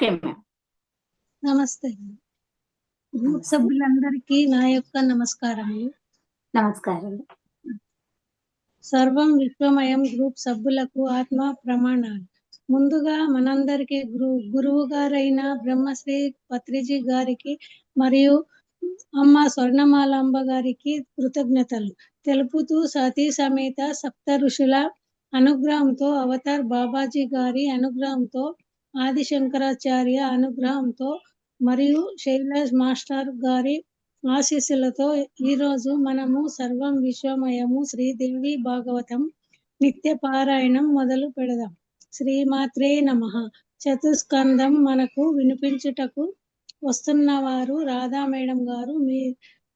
Okay ma'am. నమస్తే group సభ్యులందరికీ నా యొక్క నమస్కారములు నమస్కారం. సర్వం విశ్వమయం గ్రూప్ సభ్యులకు ఆత్మ ప్రమాణాలు. ముందుగా మనందరికీ గురు గురువు గారైన బ్రహ్మశ్రీ పత్రిజీ గారికి మరియు అమ్మ స్వర్ణమాలాంబ గారికి కృతజ్ఞతలు. తెలుపుతూ సతీ సమేత సప్త ఋషుల అనుగ్రహంతో అవతార్ బాబాజీ గారి అనుగ్రహంతో ఆది శంకరాచార్య అనుగ్రహంతో మరియు శైలాజ్ మాస్టర్ గారి ఆశీస్సులతో ఈరోజు మనము సర్వం విశ్వమయము శ్రీదేవి భాగవతం నిత్య పారాయణం మొదలు పెడదాం. శ్రీమాత్రే నమ. చతుస్కందం మనకు వినిపించుటకు వస్తున్నవారు రాధా మేడం గారు. మీ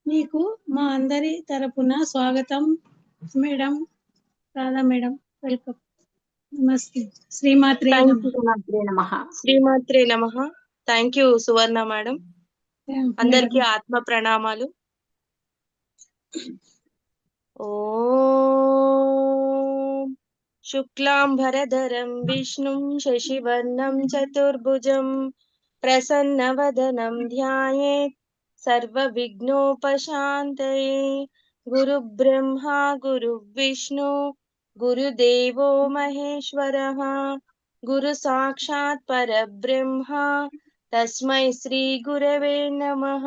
మీకు మా అందరి తరపున స్వాగతం మేడం. Radha madam welcome. నమస్తే. శ్రీమాత్రే నమః. శ్రీమాత్రే థ్యాంక్ యూ సువర్ణ మేడం. అందరికి ఆత్మ ప్రణామాలు. ఓం శుక్లాంబరధరం విష్ణుం శశివర్ణం చతుర్భుజం ప్రసన్నవదనం ధ్యాయేత్ సర్వ విఘ్నోపశాంతయే గురు బ్రహ్మా గురు విష్ణు గురుదేవో మహేశ్వరః గురు సాక్షాత్ పరబ్రహ్మ తస్మై శ్రీ గురవే నమః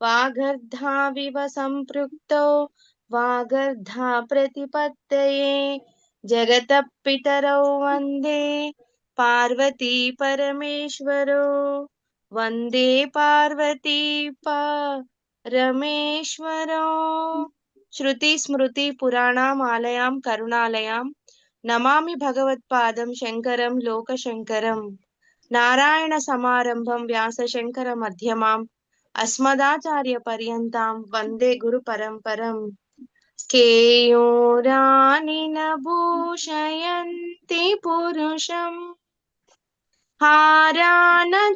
వాగర్ధావివ సంపృక్తౌ వాగర్ధా ప్రతిపత్తయే జగత పితరౌ వందే పార్వతీ శృతి స్మృతి పురాణాం ఆలయాం కరుణాలయాం. నమామి భగవత్పాదం శంకరం లోకశంకరం. నారాయణ సమారంభం వ్యాస శంకర మధ్యమాం. అస్మదాచార్య పర్యంతం వందే గురు పరంపరం. కేయోరాని భూషయంతి పురుషం. హారాన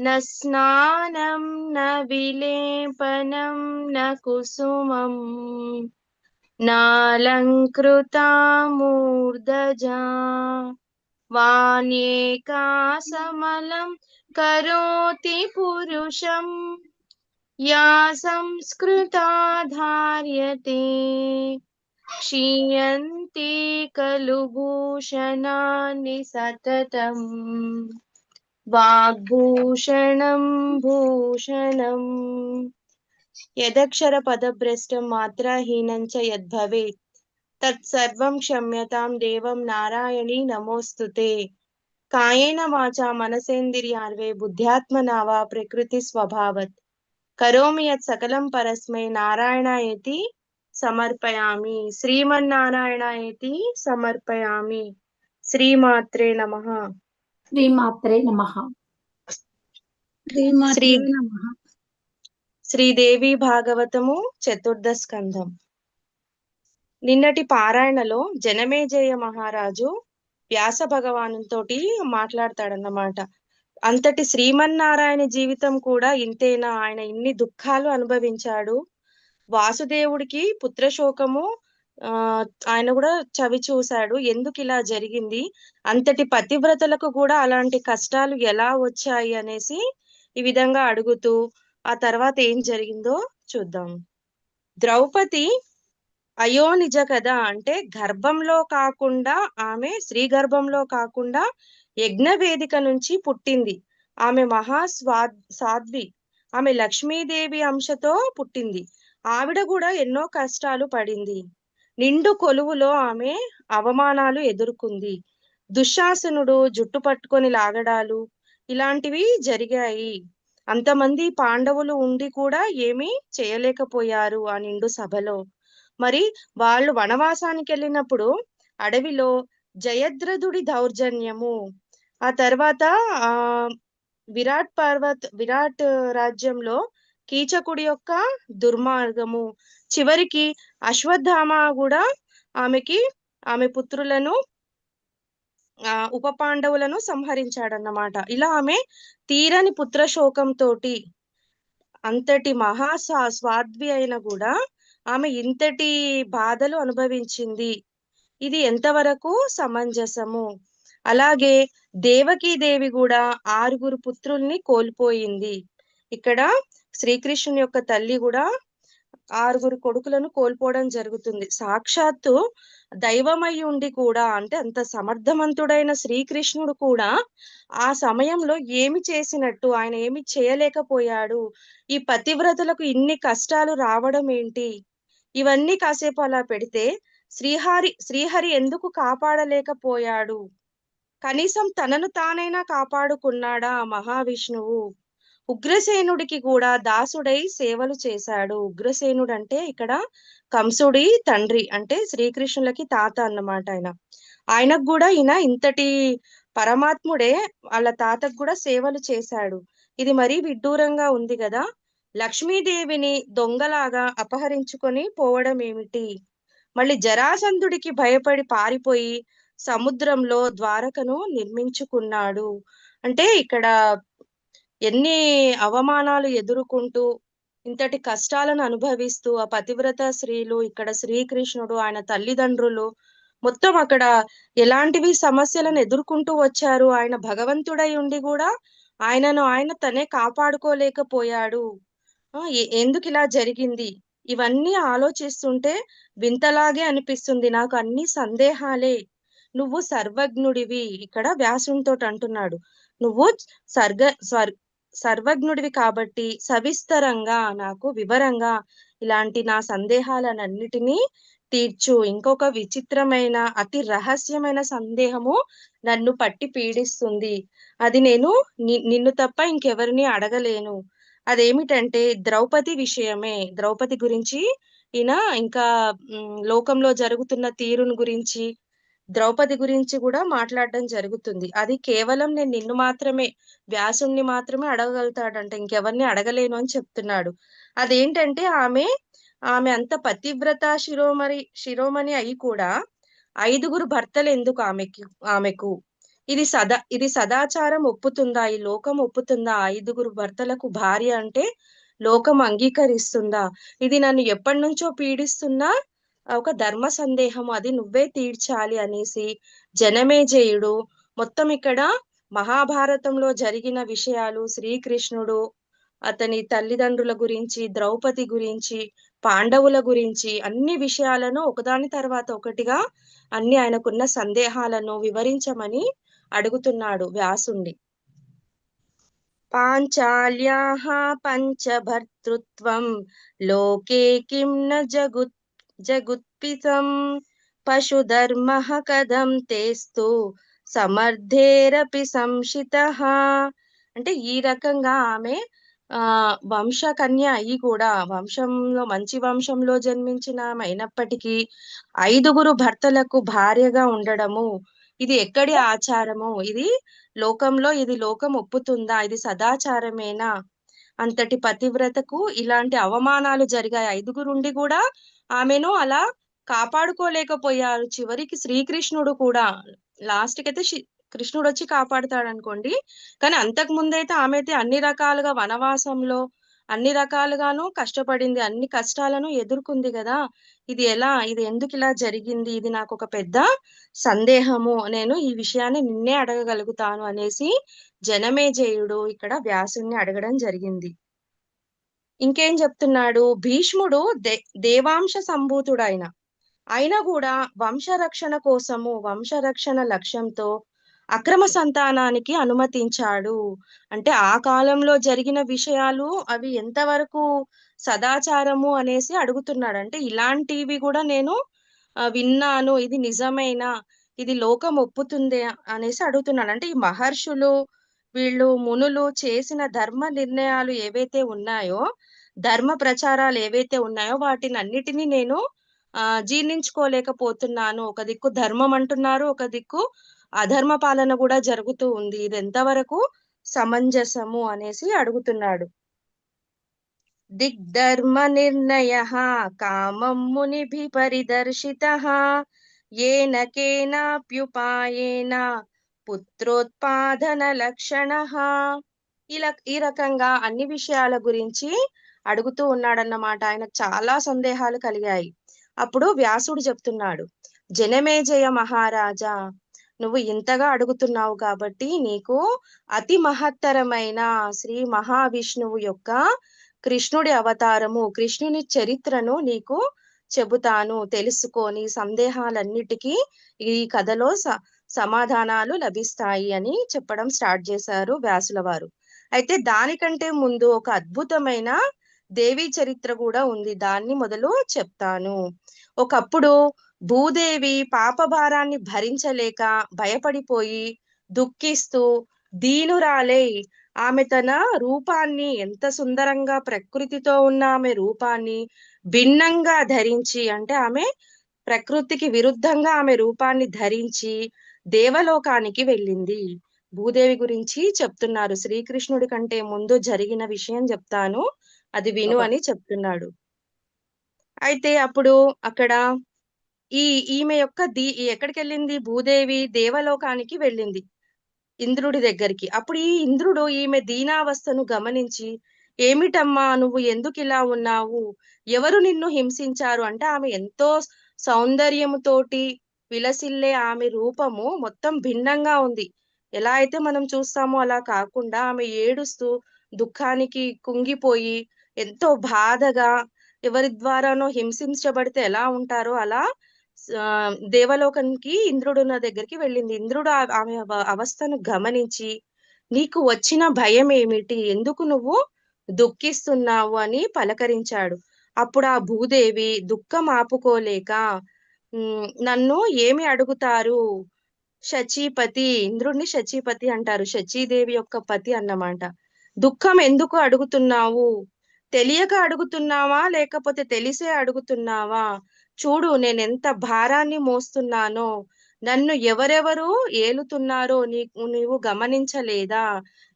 न स्नानम न विलेपनम न कुसुमम्। नालंकृता मूर्धजा वाण्येका समलं करोति पुरुषम। या संस्कृता धार्यते क्षीयन्ति खलु सततम्। वाग्भूषणं भूषणम् यदक्षरपदभ्रष्टं मात्राहीनं च यद्भवेत्। तत्सर्वं क्षम्यतां देवं नारायणी नमोस्तुते कायेन वाचा मनसेन्द्रियार्वे बुद्ध्यात्मना वा प्रकृति स्वभाव करोमि यत् सकलं परस्मै नारायण इति समर्पयामि। श्रीमन्नारायण इति समर्पयामि। श्रीमात्रे नमः। శ్రీమాత్రే శ్రీ- నమః. శ్రీదేవి భాగవతము చతుర్థ స్కంధం. నిన్నటి పారాయణలో జనమేజయ మహారాజు వ్యాస భగవానుతోటి మాట్లాడతాడన్నమాట. అంతటి శ్రీమన్నారాయణ జీవితం కూడా ఇంతేనా? ఆయన ఇన్ని దుఃఖాలు అనుభవించాడు. వాసుదేవుడికి పుత్రశోకము ఆయన కూడా చవి చూశాడు. ఎందుకు ఇలా జరిగింది? అంతటి పతివ్రతలకు కూడా అలాంటి కష్టాలు ఎలా వచ్చాయి అనేసి ఈ విధంగా అడుగుతూ ఆ తర్వాత ఏం జరిగిందో చూద్దాం. ద్రౌపది అయో నిజ కదా! అంటే గర్భంలో కాకుండా ఆమె స్త్రీ గర్భంలో కాకుండా యజ్ఞ వేదిక నుంచి పుట్టింది. ఆమె మహా స్వా సాధ్వి. ఆమె లక్ష్మీదేవి అంశతో పుట్టింది. ఆవిడ కూడా ఎన్నో కష్టాలు పడింది. నిండు కొలువులో ఆమె అవమానాలు ఎదుర్కొంది. దుశ్శాసనుడు జుట్టు పట్టుకొని లాగడాలు ఇలాంటివి జరిగాయి. అంతమంది పాండవులు ఉండి కూడా ఏమీ చేయలేకపోయారు ఆ నిండు సభలో. మరి వాళ్ళు వనవాసానికి వెళ్ళినప్పుడు అడవిలో జయద్రథుడి దౌర్జన్యము ఆ తర్వాత ఆ విరాట్ పర్వత్ విరాట్ రాజ్యంలో కీచకుడి యొక్క దుర్మార్గము. చివరికి అశ్వత్థామ కూడా ఆమెకి ఆమె పుత్రులను ఆ ఉప పాండవులను సంహరించాడన్నమాట. ఇలా ఆమె తీరని పుత్ర శోకంతో అంతటి మహా స్వాద్వి అయిన కూడా ఆమె ఇంతటి బాధలు అనుభవించింది. ఇది ఎంతవరకు సమంజసము? అలాగే దేవకీ దేవి కూడా ఆరుగురు పుత్రుల్ని కోల్పోయింది. ఇక్కడ శ్రీకృష్ణుని యొక్క తల్లి కూడా ఆరుగురు కొడుకులను కోల్పోవడం జరుగుతుంది. సాక్షాత్తు దైవమై ఉండి కూడా అంటే అంత సమర్థవంతుడైన శ్రీకృష్ణుడు కూడా ఆ సమయంలో ఏమి చేసినట్టు ఆయన ఏమి చేయలేకపోయాడు ఈ పతివ్రతలకు ఇన్ని కష్టాలు రావడం ఏంటి? ఇవన్నీ కాసేపు అలా పెడితే శ్రీహరి శ్రీహరి ఎందుకు కాపాడలేకపోయాడు? కనీసం తనను తానైనా కాపాడుకున్నాడా మహావిష్ణువు? ఉగ్రసేనుడికి కూడా దాసుడై సేవలు చేశాడు. ఉగ్రసేనుడు అంటే ఇక్కడ కంసుడి తండ్రి అంటే శ్రీకృష్ణులకి తాత అన్నమాట ఆయన. ఆయనకు కూడా ఈయన ఇంతటి పరమాత్ముడే వాళ్ళ తాతకు కూడా సేవలు చేశాడు. ఇది మరీ విడ్డూరంగా ఉంది కదా. లక్ష్మీదేవిని దొంగలాగా అపహరించుకొని పోవడం ఏమిటి? మళ్ళీ జరాసంధుడికి భయపడి పారిపోయి సముద్రంలో ద్వారకను నిర్మించుకున్నాడు. అంటే ఇక్కడ ఎన్ని అవమానాలు ఎదుర్కొంటూ ఇంతటి కష్టాలను అనుభవిస్తూ ఆ పతివ్రత స్త్రీలు ఇక్కడ శ్రీకృష్ణుడు ఆయన తల్లిదండ్రులు మొత్తం అక్కడ ఎలాంటివి సమస్యలను ఎదుర్కొంటూ వచ్చారు? ఆయన భగవంతుడై ఉండి కూడా ఆయనను ఆయన తనే కాపాడుకోలేకపోయాడు. ఎందుకు ఇలా జరిగింది? ఇవన్నీ ఆలోచిస్తుంటే వింతలాగే అనిపిస్తుంది. నాకు అన్ని సందేహాలే. నువ్వు సర్వజ్ఞుడివి. ఇక్కడ వ్యాసునితో అంటున్నాడు. నువ్వు సర్గ స్వర్ సర్వజ్ఞుడివి కాబట్టి సవిస్తరంగా నాకు వివరంగా ఇలాంటి నా సందేహాలన్నిటినీ తీర్చు. ఇంకొక విచిత్రమైన అతి రహస్యమైన సందేహము నన్ను పట్టి పీడిస్తుంది. అది నేను నిన్ను తప్ప ఇంకెవరిని అడగలేను. అదేమిటంటే ద్రౌపది విషయమే. ద్రౌపది గురించి ఈయన ఇంకా లోకంలో జరుగుతున్న తీరును గురించి ద్రౌపది గురించి కూడా మాట్లాడడం జరుగుతుంది. అది కేవలం నేను నిన్ను మాత్రమే వ్యాసుణ్ణి మాత్రమే అడగగలుగుతాడంట. ఇంకెవరిని అడగలేను అని చెప్తున్నాడు. అదేంటంటే ఆమె ఆమె అంత పతివ్రత శిరోమణి శిరోమణి అయి కూడా ఐదుగురు భర్తలు ఎందుకు ఆమెకి ఆమెకు? ఇది సదా ఇది సదాచారం ఒప్పుతుందా? ఈ లోకం ఒప్పుతుందా? ఐదుగురు భర్తలకు భార్య అంటే లోకం అంగీకరిస్తుందా? ఇది నన్ను ఎప్పటి నుంచో పీడిస్తున్నా ఒక ధర్మ సందేహం అది నువ్వే తీర్చాలి అనేసి జనమేజయుడు మొత్తం ఇక్కడ మహాభారతంలో జరిగిన విషయాలు శ్రీకృష్ణుడు అతని తల్లిదండ్రుల గురించి ద్రౌపది గురించి పాండవుల గురించి అన్ని విషయాలను ఒకదాని తర్వాత ఒకటిగా అన్ని ఆయనకున్న సందేహాలను వివరించమని అడుగుతున్నాడు వ్యాసుండి పాంచాల్యాః పంచభర్తృత్వం లోకే కిం న జగుత్ జగుత్పితం పశుధర్మః కథం తేస్తు సమర్థేరపి సంశిత అంటే ఈ రకంగా ఆమె ఆ వంశకన్య అయి కూడా వంశంలో మంచి వంశంలో జన్మించిన ఆమె అయినప్పటికీ ఐదుగురు భర్తలకు భార్యగా ఉండడము ఇది ఎక్కడి ఆచారము? ఇది లోకంలో ఇది లోకం ఒప్పుతుందా? ఇది సదాచారమేనా? అంతటి పతివ్రతకు ఇలాంటి అవమానాలు జరిగాయి. ఐదుగురుండి కూడా ఆమెను అలా కాపాడుకోలేకపోయారు. చివరికి శ్రీకృష్ణుడు కూడా లాస్ట్కి అయితే కృష్ణుడు వచ్చి కాపాడుతాడు అనుకోండి కానీ అంతకు ముందైతే ఆమె అయితే అన్ని రకాలుగా వనవాసంలో అన్ని రకాలుగాను కష్టపడింది. అన్ని కష్టాలను ఎదుర్కొంది కదా. ఇది ఎలా ఇది ఎందుకు ఇలా జరిగింది? ఇది నాకు ఒక పెద్ద సందేహము. నేను ఈ విషయాన్ని నిన్నే అడగగలుగుతాను అనేసి జనమేజయుడు ఇక్కడ వ్యాసుణ్ణి అడగడం జరిగింది. ఇంకేం చెప్తున్నాడు? భీష్ముడు దే దేవాంశ సంభూతుడైన. అయినా కూడా వంశరక్షణ కోసము వంశరక్షణ లక్ష్యంతో అక్రమ సంతానానికి అనుమతించాడు. అంటే ఆ కాలంలో జరిగిన విషయాలు అవి ఎంతవరకు సదాచారము అనేసి అడుగుతున్నాడు. అంటే ఇలాంటివి కూడా నేను విన్నాను. ఇది నిజమేనా? ఇది లోకం ఒప్పుతుందే అనేసి అడుగుతున్నాడు. అంటే ఈ మహర్షులు వీళ్ళు మునులు చేసిన ధర్మ నిర్ణయాలు ఏవైతే ఉన్నాయో ధర్మ ప్రచారాలు ఏవైతే ఉన్నాయో వాటిని అన్నిటినీ నేను ఆ జీర్ణించుకోలేకపోతున్నాను. ఒక దిక్కు ధర్మం అంటున్నారు ఒక దిక్కు అధర్మ పాలన కూడా జరుగుతూ ఉంది. ఇది ఎంతవరకు సమంజసము అనేసి అడుగుతున్నాడు. దిగ్ధర్మ నిర్ణయ కామం మునిభి పరిదర్శిత ఏనకేనాప్యుపాయేన పుత్రోత్పాదన లక్షణ. ఇలా ఈ రకంగా అన్ని విషయాల గురించి అడుగుతూ ఉన్నాడన్నమాట. ఆయనకు చాలా సందేహాలు కలిగాయి. అప్పుడు వ్యాసుడు చెప్తున్నాడు జనమేజయ మహారాజా నువ్వు ఇంతగా అడుగుతున్నావు కాబట్టి నీకు అతి మహత్తరమైన శ్రీ మహావిష్ణువు యొక్క కృష్ణుడి అవతారము కృష్ణుని చరిత్రను నీకు చెబుతాను తెలుసుకొని సందేహాలన్నిటికీ ఈ కథలో స సమాధానాలు లభిస్తాయి అని చెప్పడం స్టార్ట్ చేశారు వ్యాసుల వారు. అయితే దానికంటే ముందు ఒక అద్భుతమైన దేవి చరిత్ర కూడా ఉంది. దాన్ని మొదలు చెప్తాను. ఒకప్పుడు భూదేవి పాపభారాన్ని భరించలేక భయపడిపోయి దుఃఖిస్తూ దీనురాలే ఆమె తన రూపాన్ని ఎంత సుందరంగా ప్రకృతితో ఉన్న ఆమె రూపాన్ని భిన్నంగా ధరించి అంటే ఆమె ప్రకృతికి విరుద్ధంగా ఆమె రూపాన్ని ధరించి దేవలోకానికి వెళ్ళింది. భూదేవి గురించి చెప్తున్నారు. శ్రీకృష్ణుడి కంటే ముందు జరిగిన విషయం చెప్తాను. అది విను అని చెప్తున్నాడు. అయితే అప్పుడు అక్కడ ఈ ఈమె యొక్క దీ ఎక్కడికి వెళ్ళింది? భూదేవి దేవలోకానికి వెళ్ళింది. ఇంద్రుడి దగ్గరికి. అప్పుడు ఈ ఇంద్రుడు ఈమె దీనావస్థను గమనించి ఏమిటమ్మా? నువ్వు ఎందుకు ఇలా ఉన్నావు? ఎవరు నిన్ను హింసించారు? అంటే ఆమె ఎంతో సౌందర్యముతోటి విలసిల్లే ఆమె రూపము మొత్తం భిన్నంగా ఉంది. ఎలా అయితే మనం చూస్తామో అలా కాకుండా ఆమె ఏడుస్తూ దుఃఖానికి కుంగిపోయి ఎంతో బాధగా ఎవరి ద్వారానో హింసించబడితే ఎలా ఉంటారో అలా దేవలోకానికి ఇంద్రుడు ఉన్న దగ్గరికి వెళ్ళింది. ఇంద్రుడు ఆమె అవ- అవస్థను గమనించి నీకు వచ్చిన భయం ఏమిటి? ఎందుకు నువ్వు దుఃఖిస్తున్నావు అని పలకరించాడు. అప్పుడు ఆ భూదేవి దుఃఖం ఆపుకోలేక నన్ను ఏమి అడుగుతారు? శచీపతి ఇంద్రుడిని శచీపతి అంటారు. శచీదేవి యొక్క పతి అన్నమాట. దుఃఖం ఎందుకు అడుగుతున్నావు? తెలియక అడుగుతున్నావా? లేకపోతే తెలిసే అడుగుతున్నావా? చూడు నేను ఎంత భారాన్ని మోస్తున్నానో నన్ను ఎవరెవరు ఏలుతున్నారో నీ నీవు గమనించలేదా?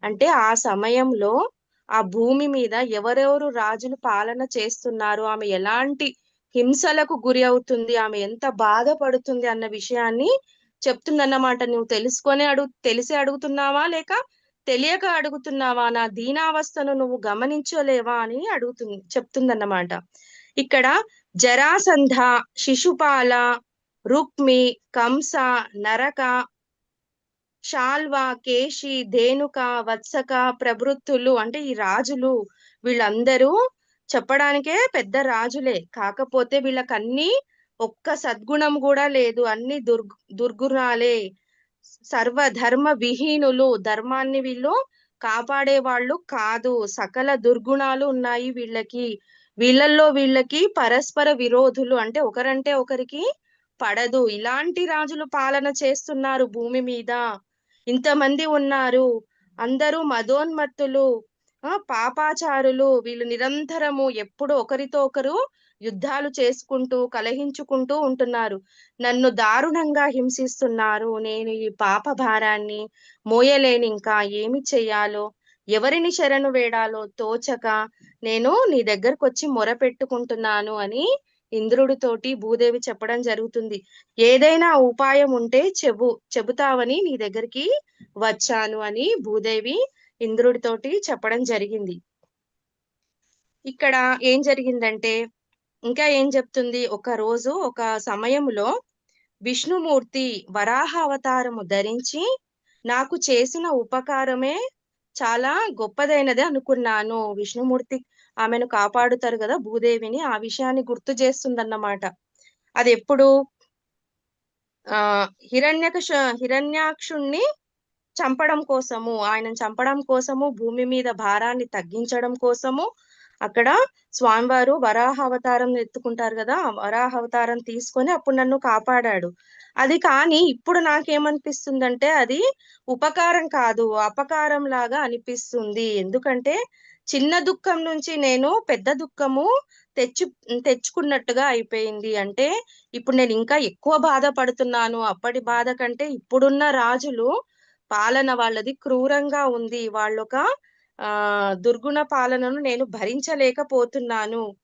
అంటే ఆ సమయంలో ఆ భూమి మీద ఎవరెవరు రాజులు పాలన చేస్తున్నారు? ఆమె ఎలాంటి హింసలకు గురి అవుతుంది ఆమె ఎంత బాధపడుతుంది అన్న విషయాన్ని చెప్తుందన్నమాట. నువ్వు తెలుసుకొని అడుగు తెలిసి అడుగుతున్నావా లేక తెలియక అడుగుతున్నావా? నా దీనావస్థను నువ్వు గమనించలేవా అని అడుగుతుంది చెప్తుందన్నమాట. ఇక్కడ జరాసంధ శిశుపాల రుక్మి కంస నరక శాల్వ కేశి ధేనుక వత్సక ప్రభృత్తులు అంటే ఈ రాజులు వీళ్ళందరూ చెప్పడానికే పెద్ద రాజులే. కాకపోతే వీళ్ళకన్నీ ఒక్క సద్గుణం కూడా లేదు. అన్ని దుర్గు దుర్గుణాలే. సర్వధర్మ విహీనులు. ధర్మాన్ని వీళ్ళు కాపాడే వాళ్ళు కాదు. సకల దుర్గుణాలు ఉన్నాయి వీళ్ళకి. వీళ్ళల్లో వీళ్ళకి పరస్పర విరోధులు. అంటే ఒకరంటే ఒకరికి పడదు. ఇలాంటి రాజులు పాలన చేస్తున్నారు భూమి మీద. ఇంతమంది ఉన్నారు. అందరూ మదోన్మత్తులు. ఆ పాపాచారులు వీళ్ళు నిరంతరము ఎప్పుడు ఒకరితో ఒకరు యుద్ధాలు చేసుకుంటూ కలహించుకుంటూ ఉంటున్నారు. నన్ను దారుణంగా హింసిస్తున్నారు. నేను ఈ పాప భారాన్ని మోయలేని ఇంకా. ఏమి చెయ్యాలో? ఎవరిని శరణు వేడాలో? తోచక నేను నీ దగ్గరకు వచ్చి మొరపెట్టుకుంటున్నాను అని ఇంద్రుడితోటి భూదేవి చెప్పడం జరుగుతుంది. ఏదైనా ఉపాయం ఉంటే చెబు చెబుతావని నీ దగ్గరికి వచ్చాను అని భూదేవి ఇంద్రుడితోటి చెప్పడం జరిగింది. ఇక్కడ ఏం జరిగిందంటే ఇంకా ఏం చెప్తుంది? ఒక రోజు ఒక సమయంలో విష్ణుమూర్తి వరాహ అవతారము ధరించి నాకు చేసిన ఉపకారమే చాలా గొప్పదైనది అనుకున్నాను. విష్ణుమూర్తి ఆమెను కాపాడుతారు కదా భూదేవిని ఆ విషయాన్ని గుర్తు చేస్తుందన్నమాట. అది ఎప్పుడు ఆ హిరణ్యక హిరణ్యాక్షుణ్ణి చంపడం కోసము ఆయనను చంపడం కోసము భూమి మీద భారాన్ని తగ్గించడం కోసము అక్కడ స్వామివారు వరాహ అవతారం ఎత్తుకుంటారు కదా వరాహ అవతారం తీసుకొని అప్పుడు నన్ను కాపాడాడు. అది కానీ ఇప్పుడు నాకేమనిపిస్తుందంటే అది ఉపకారం కాదు అపకారం లాగా అనిపిస్తుంది. ఎందుకంటే చిన్న దుఃఖం నుంచి నేను పెద్ద దుఃఖము తెచ్చు తెచ్చుకున్నట్టుగా అయిపోయింది. అంటే ఇప్పుడు నేను ఇంకా ఎక్కువ బాధపడుతున్నాను. అప్పటి బాధ కంటే ఇప్పుడున్న రాజులు పాలన వాళ్ళది క్రూరంగా ఉంది. వాళ్ళొక ఆ దుర్గుణ పాలనను నేను భరించలేకపోతున్నాను.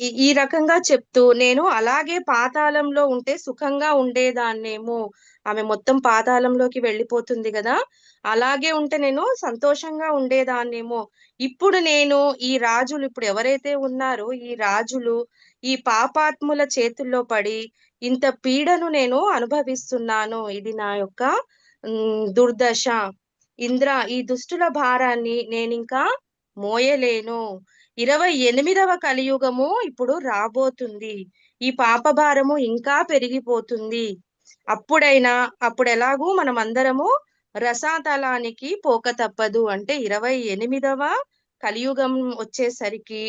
ఈ- రకంగా చెప్తూ నేను అలాగే పాతాళంలో ఉంటే సుఖంగా ఉండేదాన్నేమో. ఆమె మొత్తం పాతాళంలోకి వెళ్ళిపోతుంది కదా. అలాగే ఉంటే నేను సంతోషంగా ఉండేదాన్నేమో. ఇప్పుడు నేను ఈ రాజులు ఇప్పుడు ఎవరైతే ఉన్నారో ఈ రాజులు ఈ పాపాత్ముల చేతుల్లో పడి ఇంత పీడను నేను అనుభవిస్తున్నాను. ఇది నా యొక్క దుర్దశ. ఇంద్ర ఈ దుష్టుల భారాన్ని నేనింకా మోయలేను. ఇరవై ఎనిమిదవ కలియుగము ఇప్పుడు రాబోతుంది. ఈ పాప భారము ఇంకా పెరిగిపోతుంది. అప్పుడైనా అప్పుడు ఎలాగూ మనం అందరము రసాతలానికి పోక తప్పదు. అంటే ఇరవై ఎనిమిదవ కలియుగం వచ్చేసరికి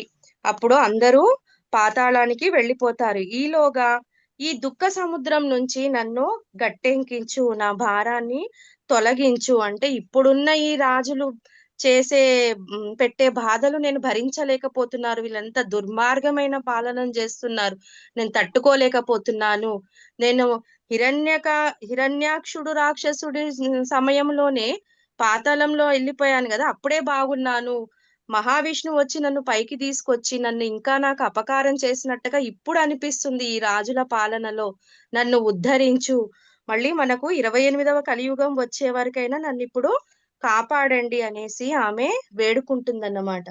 అప్పుడు అందరూ పాతాళానికి వెళ్ళిపోతారు. ఈలోగా ఈ దుఃఖ సముద్రం నుంచి నన్ను గట్టెంకించు నా భారాన్ని తొలగించు అంటే ఇప్పుడున్న ఈ రాజులు చేసే పెట్టే బాధలు నేను భరించలేకపోతున్నారు. వీళ్ళంతా దుర్మార్గమైన పాలన చేస్తున్నారు. నేను తట్టుకోలేకపోతున్నాను. నేను హిరణ్యక హిరణ్యాక్షుడు రాక్షసుడి సమయంలోనే పాతాళంలో వెళ్ళిపోయాను కదా అప్పుడే బాగున్నాను. మహావిష్ణువు వచ్చి నన్ను పైకి తీసుకొచ్చి నన్ను ఇంకా నాకు అపకారం చేసినట్టుగా ఇప్పుడు అనిపిస్తుంది ఈ రాజుల పాలనలో. నన్ను ఉద్ధరించు. మళ్ళీ మనకు ఇరవై ఎనిమిదవ కలియుగం వచ్చే వరకైనా నన్ను ఇప్పుడు కాపాడండి అనేసి ఆమె వేడుకుంటుందన్నమాట.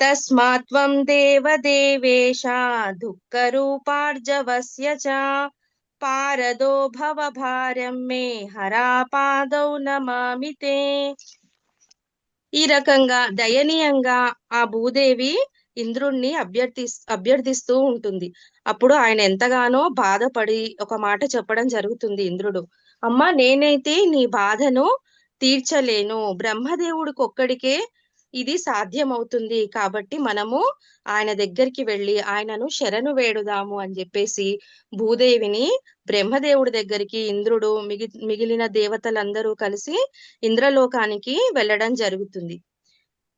తస్మాత్వం దేవదేవేశ దుఃఖ రూపార్జవస్య చ పారదో భవ భార్యం మే హరాపాదౌ నమామితే ఈ రకంగా దయనీయంగా ఆ భూదేవి ఇంద్రుణ్ణి అభ్యర్థి అభ్యర్థిస్తూ ఉంటుంది. అప్పుడు ఆయన ఎంతగానో బాధపడి ఒక మాట చెప్పడం జరుగుతుంది ఇంద్రుడు. అమ్మా నేనైతే నీ బాధను తీర్చలేను. బ్రహ్మదేవుడికి ఒక్కడికే ఇది సాధ్యమవుతుంది కాబట్టి మనము ఆయన దగ్గరికి వెళ్ళి ఆయనను శరణు వేడుదాము అని చెప్పేసి భూదేవిని బ్రహ్మదేవుడి దగ్గరికి ఇంద్రుడు మిగి మిగిలిన దేవతలందరూ కలిసి ఇంద్రలోకానికి వెళ్ళడం జరుగుతుంది.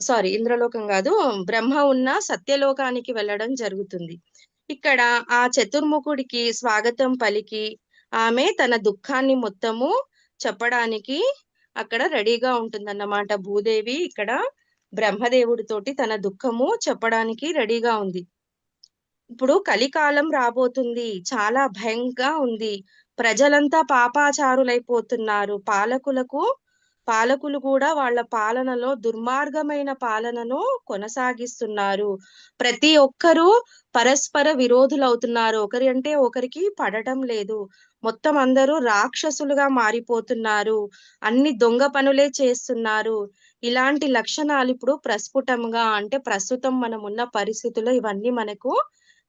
సారీ ఇంద్రలోకం కాదు బ్రహ్మ ఉన్న సత్యలోకానికి వెళ్ళడం జరుగుతుంది. ఇక్కడ ఆ చతుర్ముఖుడికి స్వాగతం పలికి ఆమె తన దుఃఖాన్ని మొత్తము చెప్పడానికి అక్కడ రెడీగా ఉంటుందన్నమాట భూదేవి. ఇక్కడ బ్రహ్మదేవుడితోటి తన దుఃఖము చెప్పడానికి రెడీగా ఉంది. ఇప్పుడు కలికాలం రాబోతుంది చాలా భయంగా ఉంది. ప్రజలంతా పాపాచారులైపోతున్నారు. పాలకులకు పాలకులు కూడా వాళ్ళ పాలనలో దుర్మార్గమైన పాలనను కొనసాగిస్తున్నారు. ప్రతి ఒక్కరూ పరస్పర విరోధులవుతున్నారు. ఒకరి అంటే ఒకరికి పడటం లేదు. మొత్తం అందరూ రాక్షసులుగా మారిపోతున్నారు. అన్ని దొంగ పనులే చేస్తున్నారు. ఇలాంటి లక్షణాలు ఇప్పుడు ప్రస్ఫుటంగా అంటే ప్రస్తుతం మనం ఉన్న పరిస్థితుల్లో ఇవన్నీ మనకు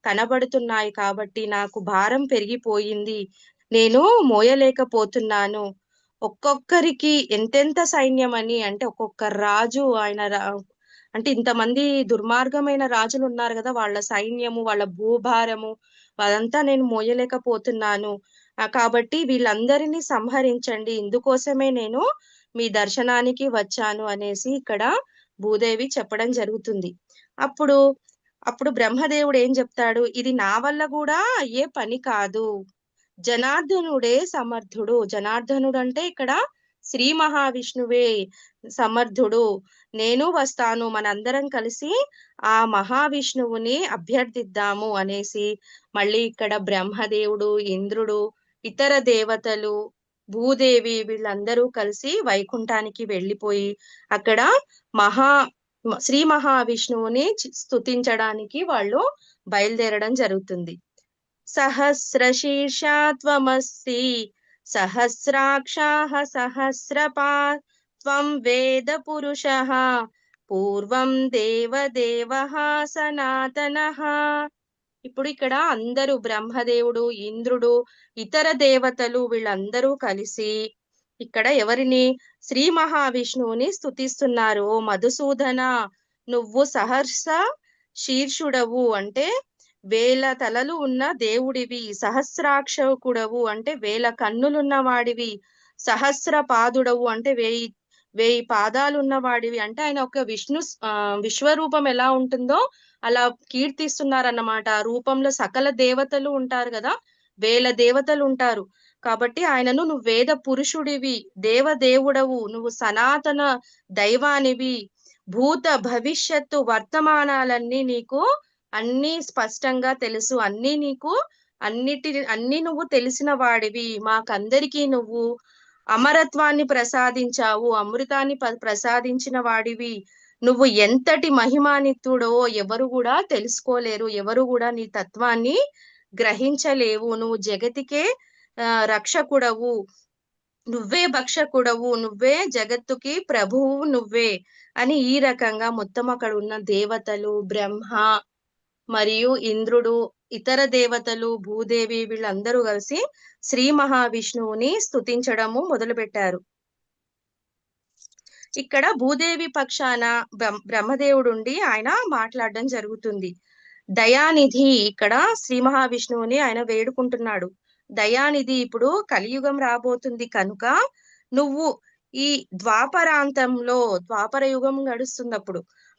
కనబడుతున్నాయి కాబట్టి నాకు భారం పెరిగిపోయింది. నేను మోయలేకపోతున్నాను. ఒక్కొక్కరికి ఎంతెంత సైన్యం అని అంటే ఒక్కొక్క రాజు ఆయన రా- అంటే ఇంతమంది దుర్మార్గమైన రాజులు ఉన్నారు కదా వాళ్ళ సైన్యము వాళ్ళ భూభారము అదంతా నేను మోయలేకపోతున్నాను. కాబట్టి వీళ్ళందరినీ సంహరించండి. ఇందుకోసమే నేను మీ దర్శనానికి వచ్చాను అనేసి ఇక్కడ భూదేవి చెప్పడం జరుగుతుంది. అప్పుడు అప్పుడు బ్రహ్మదేవుడు ఏం చెప్తాడు? ఇది నా వల్ల కూడా అయ్యే పని కాదు. జనార్దనుడే సమర్థుడు. జనార్దనుడు అంటే ఇక్కడ శ్రీ మహావిష్ణువే సమర్థుడు. నేను వస్తాను మనందరం కలిసి ఆ మహావిష్ణువుని అభ్యర్థిద్దాము అనేసి మళ్ళీ ఇక్కడ బ్రహ్మదేవుడు ఇంద్రుడు ఇతర దేవతలు భూదేవి వీళ్ళందరూ కలిసి వైకుంఠానికి వెళ్ళిపోయి అక్కడ మహా శ్రీ మహావిష్ణువుని స్తుతించడానికి వాళ్ళు బయలుదేరడం జరుగుతుంది. సహస్ర శీర్షాత్వమస్తి సహస్రాక్షాహ సహస్రపా త్వం వేద పురుష పూర్వం దేవదేవ సనాతన. ఇప్పుడు ఇక్కడ అందరూ బ్రహ్మదేవుడు ఇంద్రుడు ఇతర దేవతలు వీళ్ళందరూ కలిసి ఇక్కడ ఎవరిని? శ్రీ మహావిష్ణువుని స్థుతిస్తున్నారు ఓ మధుసూదన నువ్వు సహర్ష శీర్షుడవు అంటే వేల తలలు ఉన్న దేవుడివి సహస్రాక్షకుడవు అంటే వేల కన్నులున్న వాడివి సహస్ర పాదుడవు అంటే వేయి వేయి పాదాలు ఉన్నవాడివి. అంటే ఆయన ఒక విష్ణు విశ్వరూపం ఎలా ఉంటుందో అలా కీర్తిస్తున్నారన్నమాట. ఆ రూపంలో సకల దేవతలు ఉంటారు కదా వేల దేవతలు ఉంటారు. కాబట్టి ఆయనను నువ్వు వేద పురుషుడివి దేవదేవుడవు నువ్వు సనాతన దైవానివి. భూత భవిష్యత్తు వర్తమానాలన్నీ నీకు అన్ని స్పష్టంగా తెలుసు. అన్ని నీకు అన్నిటి అన్ని నువ్వు తెలిసిన వాడివి. మాకందరికీ నువ్వు అమరత్వాన్ని ప్రసాదించావు అమృతాన్ని ప్రసాదించిన వాడివి. నువ్వు ఎంతటి మహిమానిత్తుడో ఎవరు కూడా తెలుసుకోలేరు ఎవరు కూడా నీ తత్వాన్ని గ్రహించలేవు. నువ్వు జగతికే రక్షకుడవు. నువ్వే భక్షకుడవు నువ్వే జగత్తుకి ప్రభువు నువ్వే అని ఈ రకంగా మొత్తం అక్కడ ఉన్న దేవతలు బ్రహ్మ మరియు ఇంద్రుడు ఇతర దేవతలు భూదేవి వీళ్ళందరూ కలిసి శ్రీ మహావిష్ణువుని మొదలు మొదలుపెట్టారు. ఇక్కడ భూదేవి పక్షాన బ్రహ్మదేవుడు బ్రహ్మదేవుడుండి ఆయన మాట్లాడడం జరుగుతుంది. దయానిధి ఇక్కడ శ్రీ మహావిష్ణువుని ఆయన వేడుకుంటున్నాడు. దయానిధి ఇప్పుడు కలియుగం రాబోతుంది కనుక నువ్వు ఈ ద్వాపరాంతంలో ద్వాపర యుగం గడుస్తుంది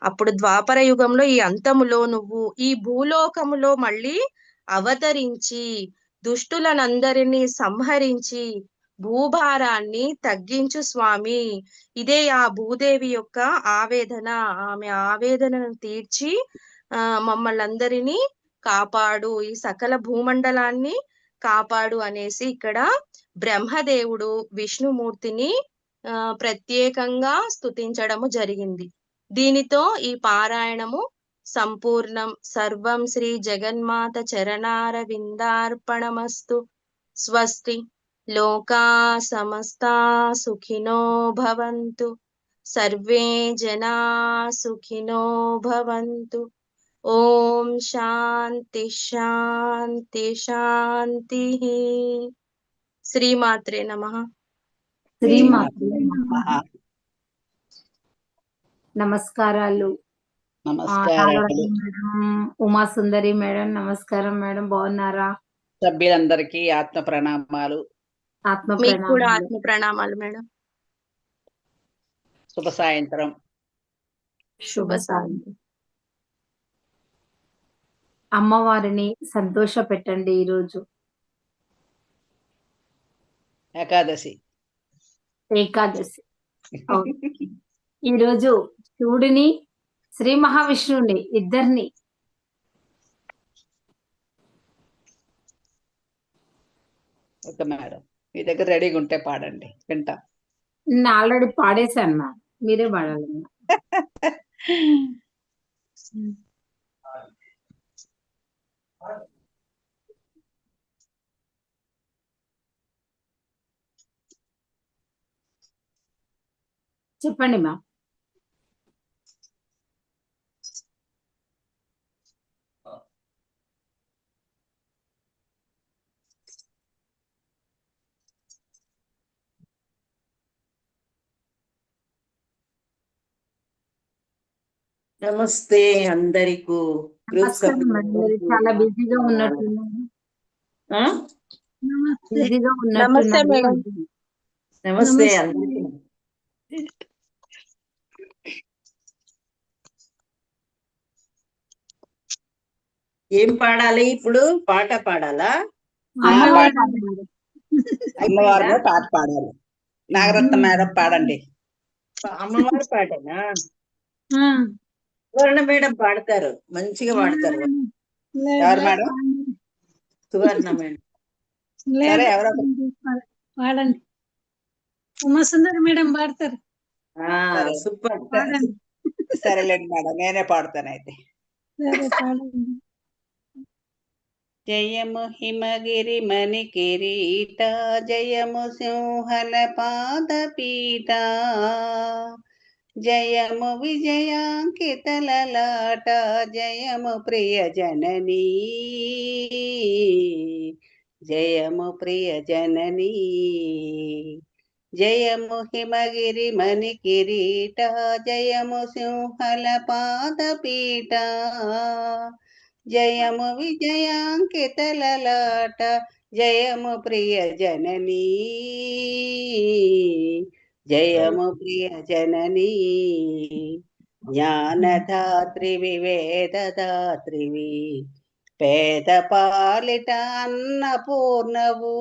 అప్పుడు ద్వాపర యుగంలో ఈ అంతములో నువ్వు ఈ భూలోకములో మళ్ళీ అవతరించి దుష్టులనందరినీ సంహరించి భూభారాన్ని తగ్గించు స్వామి. ఇదే ఆ భూదేవి యొక్క ఆవేదన. ఆమె ఆవేదనను తీర్చి ఆ మమ్మల్ని అందరినీ కాపాడు. ఈ సకల భూమండలాన్ని కాపాడు అనేసి ఇక్కడ బ్రహ్మదేవుడు విష్ణుమూర్తిని ఆ ప్రత్యేకంగా స్తుతించడము జరిగింది. దీనితో ఈ పారాయణము సంపూర్ణం. సర్వం శ్రీ జగన్మాత చరణార విందార్పణమస్తు స్వస్తి. లోకా సమస్తా సుఖినో భవంతు. సర్వే జనా సుఖినో భవంతు. ఓం శాంతి శాంతి శాంతి. శ్రీమాత్రే నమ. శ్రీమాత్రే నమ. నమస్కారాలు. నమస్కారాలు ఉమా సుందరి మేడం నమస్కారం మేడం. బాగున్నారా? సభ్యులందరికీ ఆత్మ ప్రణామాలు ఆత్మ కూడా ప్రణామాలు ఆత్మ ప్రణామాలు మేడం. శుభ సాయంత్రం. శుభ సాయంత్రం. అమ్మవారిని సంతోష పెట్టండి ఈరోజు. ఏకాదశి. ఏకాదశి. ఈరోజు శివుడిని శ్రీ మహావిష్ణువుని ఇద్దరిని ఓకే మేడం. మీ దగ్గర రెడీగా ఉంటే పాడండి. వింటా. నేను ఆల్రెడీ పాడేశాను మీరే పాడాలి. చెప్పండి మ్యామ్ నమస్తే అందరికీ. చాలా బిజీగా? నమస్తే. బిజీగా నమస్తే. అందరికీ. ఏం పాడాలి ఇప్పుడు? పాట పాడాలా? అమ్మవారి పాట- పాడాలి. నాగరత్న మేడం పాడండి. అమ్మవారి పాటనా? సువర్ణ మేడం పాడతారు. మంచిగా పాడతారు. ఎవరు మేడం? సువర్ణ మేడం. లేదు, సరే, ఎవరో పాడండి ఉమాసుందరి మేడం పాడతారు. సూపర్. సరేలేండి మేడం నేనే పాడతాను అయితే. జయము హిమగిరి మణి కిరీట జయము సింహల పాదపీఠ జయము విజయాంకితలలాట జయము ప్రియ జననీ. జయము ప్రియ జననీ. జయము హిమగిరి మణి కిరీట జయము సింహల పాదపీఠ. జయము విజయాంకితలలాట జయము ప్రియ జననీ. జయము ప్రియ జననీ జ్ఞానదాత్రివి వేదదాత్రివి పేద పాలిట అన్నపూర్ణవు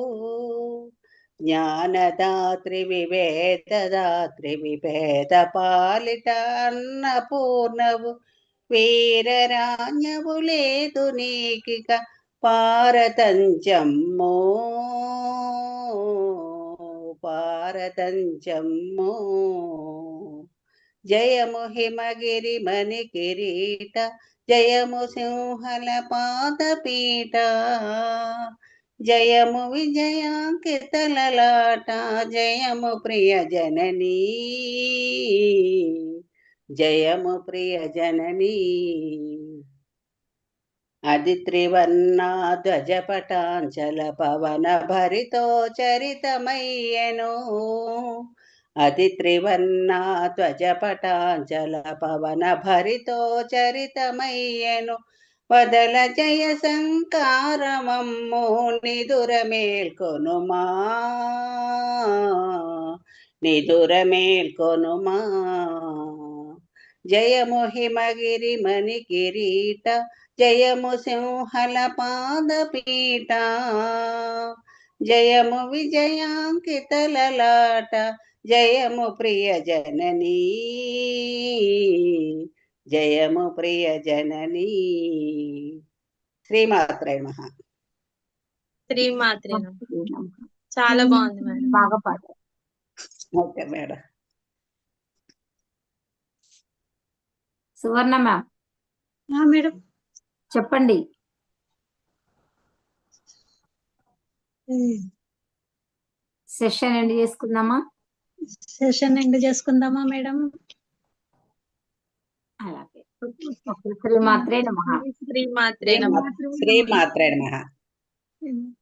జ్ఞానదాత్రివి వేదదాత్రివి పేద పాలిట అన్నపూర్ణవు వీరరాజ్యము లేదు నీకిక పారతంచమ్మో పారతంచమ్మో జయము హిమగిరి మణి కిరీట జయము సింహల పాదపీఠ జయము విజయాంకితలలాట జయము ప్రియ జననీ. జయము ప్రియ జననీ. అది త్రివర్ణ ధ్వజ పటాంచల పవన భరితో చరితమయ్యను. అది త్రివర్ణ ధ్వజ పటాంచల పవన భరితో చరితమయ్యను. వదల జయ సంకారమమ్ము నిదుర మేల్కొనుమా నిదుర మేల్కొనుమా జయము హిమగిరి మణి కిరీట జయము సింహల పాదపీఠ జయము విజయాంకితలలాట జయము ప్రియ జననీ జయము ప్రియ జననీ శ్రీమాత్రే మహా శ్రీమాత్రే నమః. చాలా బాగుంది మేడం. బాగా పాడారు okay madam. Suvarna ma'am. Madam. చెప్పండి. సెషన్ ఎండ్ చేసుకుందామా? సెషన్ ఎండ్ చేసుకుందామా మేడం? అలాగే. శ్రీమాత్రే నమః. శ్రీమాత్రే నమః. శ్రీమాత్రే మహా ఉమ్.